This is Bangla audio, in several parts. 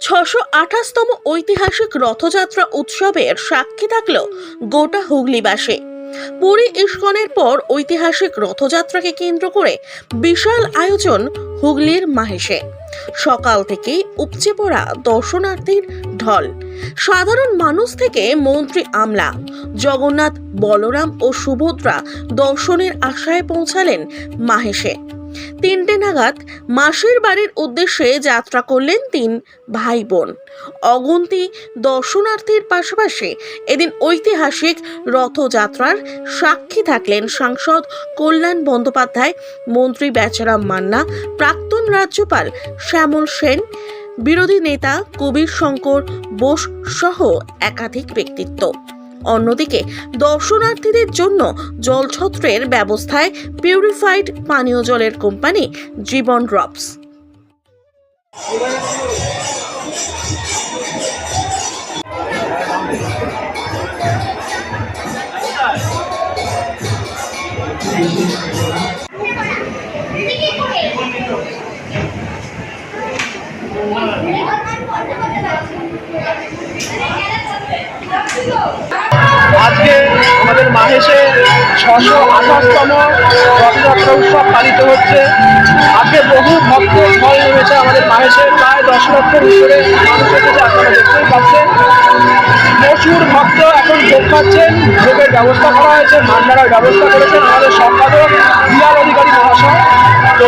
ছশো আঠাশতম ঐতিহাসিক রথযাত্রা উৎসবের সাক্ষী থাকল গোটা হুগলিবাসী। পুরী ইস্কনের পর ঐতিহাসিক রথযাত্রাকে কেন্দ্র করে বিশাল আয়োজন হুগলির মাহেশে। সকাল থেকেই উপচে পড়া দর্শনার্থীর ঢল। সাধারণ মানুষ থেকে মন্ত্রী আমলা। জগন্নাথ, বলরাম ও সুভদ্রা দর্শনের আশায় পৌঁছালেন মাহেশে। তিনটে নাগাদ মাসির বাড়ির উদ্দেশ্যে যাত্রা করলেন তিন ভাই বোন অগুন্তি দর্শনার্থীর পাশাপাশি এদিন ঐতিহাসিক রথযাত্রার সাক্ষী থাকলেন সাংসদ কল্যাণ বন্দ্যোপাধ্যায়, মন্ত্রী বেচারাম মান্না, প্রাক্তন রাজ্যপাল শ্যামল সেন, বিরোধী নেতা কবির শঙ্কর বোস সহ একাধিক ব্যক্তিত্ব। অন্যদিকে দর্শনার্থীদের জন্য জলছত্রের ব্যবস্থায় পিউরিফাইড পানীয় জলের কোম্পানি জীবন ড্রপস। আজকে আমাদের মাহেশে ছশো আঠাশতম রথযাত্রা উৎসব পালিত হচ্ছে। আজকে বহু ভক্ত ফল নেমেছে আমাদের মাহেশে, প্রায় দশ লক্ষের উপরে মানুষ এসেছে, আপনারা দেখতেই পাচ্ছেন। প্রচুর ভক্ত এখন যোগ পাচ্ছেন, যোগের ব্যবস্থা করা হয়েছে ভান্ডারার ব্যবস্থা করেছেন আমাদের সম্পাদক বিয়াল অধিকারী মহাশয়। তো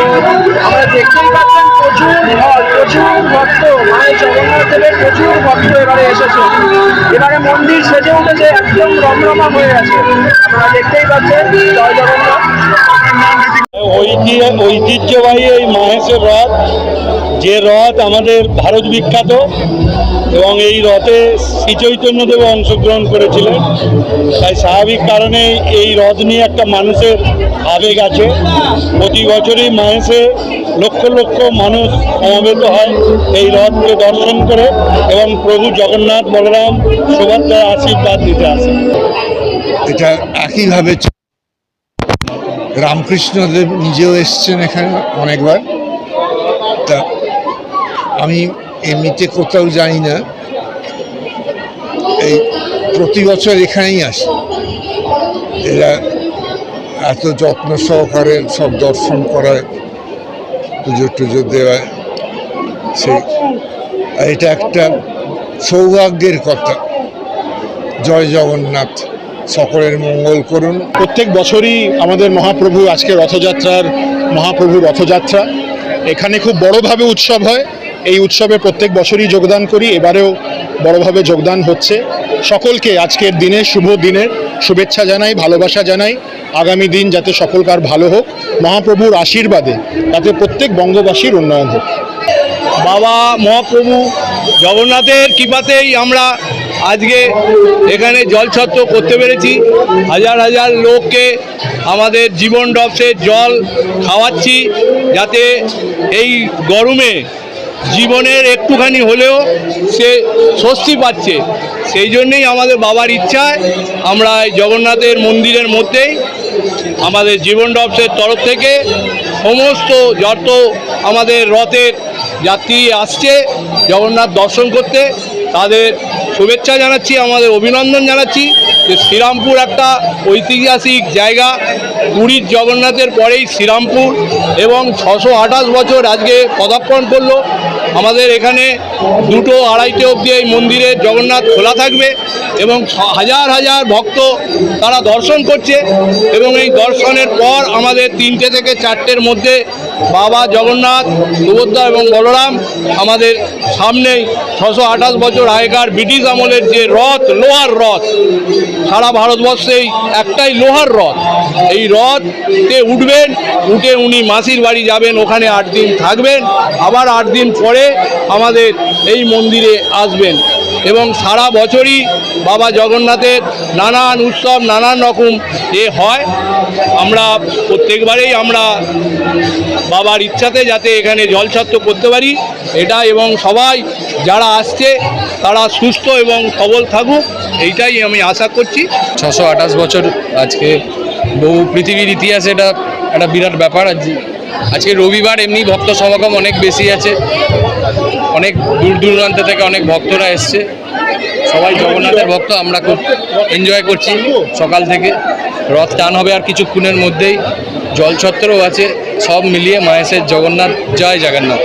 আমরা দেখতেই পাচ্ছেন প্রচুর ভক্ত, প্রচুর ভক্ত মায়ের জগন্নাথ দেবের প্রচুর ভক্ত এবারে এসেছে। এবারে মন্দির সেজে উঠেছে, একদম রমরমা হয়ে গেছে। আপনারা দেখতেই পাচ্ছেন, জয় জগন্নাথ। ঐতি- ঐতিহ্যবাহী এই মহেশের রথ। যে রথ আমাদের ভারত বিখ্যাত এবং এই রথে শ্রী চৈতন্যদেব অংশগ্রহণ করেছিলেন। তাই স্বাভাবিক কারণে এই রথ নিয়ে একটা মানুষের আবেগ আছে। প্রতি বছরই মহেশে লক্ষ লক্ষ মানুষ সমবেত হয় এই রথকে দর্শন করে এবং প্রভু জগন্নাথ বলরাম সুভদ্রার আশীর্বাদ দিতে আসে এটা একইভাবে রামকৃষ্ণদেব নিজেও এসছেন এখানে অনেকবার। তা আমি এমনিতে কোথাও যাই না। এই প্রতি বছর এখানেই আসি। এরা এত যত্ন সহকারে সব দর্শন করায়, পুজো টুজো দেওয়ায়। সেই এটা একটা সৌভাগ্যের কথা। জয় জগন্নাথ, সকলের মঙ্গল করুন। প্রত্যেক বছরই আমাদের মহাপ্রভু আজকে রথযাত্রার মহাপ্রভু রথযাত্রা। এখানে খুব বড়ভাবে উৎসব হয়। এই উৎসবে প্রত্যেক বছরই যোগদান করি, এবারেও বড়ভাবে যোগদান হচ্ছে। সকলকে আজকের দিনে শুভ দিনের শুভেচ্ছা জানাই, ভালোবাসা জানাই। আগামী দিন যাতে সকলকার ভালো হোক, মহাপ্রভুর আশীর্বাদে যাতে প্রত্যেক বঙ্গবাসীর উন্নয়ন হোক। বাবা মহাপ্রভু জগন্নাথের কৃপাতেই আমরা আজকে এখানে জলছত্র করতে পেরেছি। হাজার হাজার লোককে আমাদের জীবন ডপসের জল খাওয়াচ্ছি, যাতে এই গরমে জীবনের একটুখানি হলেও সে স্বস্তি পাচ্ছে। সেই জন্যেই আমাদের বাবার ইচ্ছায় আমরা এই জগন্নাথের মন্দিরের মধ্যেই আমাদের জীবন ডপসের তরফ থেকে সমস্ত যত আমাদের রথের যাত্রী আসছে, জগন্নাথ দর্শন করতে, তাদের শুভেচ্ছা জানাচ্ছি, আমাদের অভিনন্দন জানাচ্ছি যে শ্রীরামপুর একটা ঐতিহাসিক জায়গা। পুরীর জগন্নাথের পরেই শ্রীরামপুর এবং ছশো আঠাশ বছর আজকে পদার্পণ করল। আমাদের এখানে দুটো আড়াইটে অবধি এই মন্দিরে জগন্নাথ খোলা থাকবে এবং হাজার হাজার ভক্ত তারা দর্শন করছে এবং এই দর্শনের পর আমাদের তিনটে থেকে চারটের মধ্যে বাবা জগন্নাথ, সুভদ্রা এবং বলরাম আমাদের সামনেই ছশো আঠাশ বছর আগেকার ব্রিটিশ আমলের যে রথ, লোহার রথ, সারা ভারতবর্ষেই একটাই লোহার রথ। এই রথে উঠবেন, উঠে উনি মাসির বাড়ি যাবেন, ওখানে আট দিন থাকবেন, আবার আট দিন পরে আমাদের এই মন্দিরে আসবেন। এবং সারা বছরই বাবা জগন্নাথের নানান উৎসব, নানান রকম এ হয়। আমরা প্রত্যেকবারেই আমরা বাবার ইচ্ছাতে যাতে এখানে জলছত্র করতে পারি। এটা এবং সবাই যারা আসছে তারা সুস্থ এবং সবল থাকুক, এইটাই আমি আশা করছি। ছশো আঠাশ বছর আজকে বহু পৃথিবীর ইতিহাসে এটা একটা বিরাট ব্যাপার। আজ আজকে রবিবার, এমনি ভক্ত সমাগম অনেক বেশি আছে। অনেক দূর দূরান্ত থেকে অনেক ভক্তরা এসছে। সবাই জগন্নাথের ভক্ত, আমরা খুব এনজয় করছি সকাল থেকে। রথ টান হবে আর কিছুক্ষণের মধ্যেই। জলছত্রও আছে, সব মিলিয়ে মাহেশের জগন্নাথ, জয় জগন্নাথ।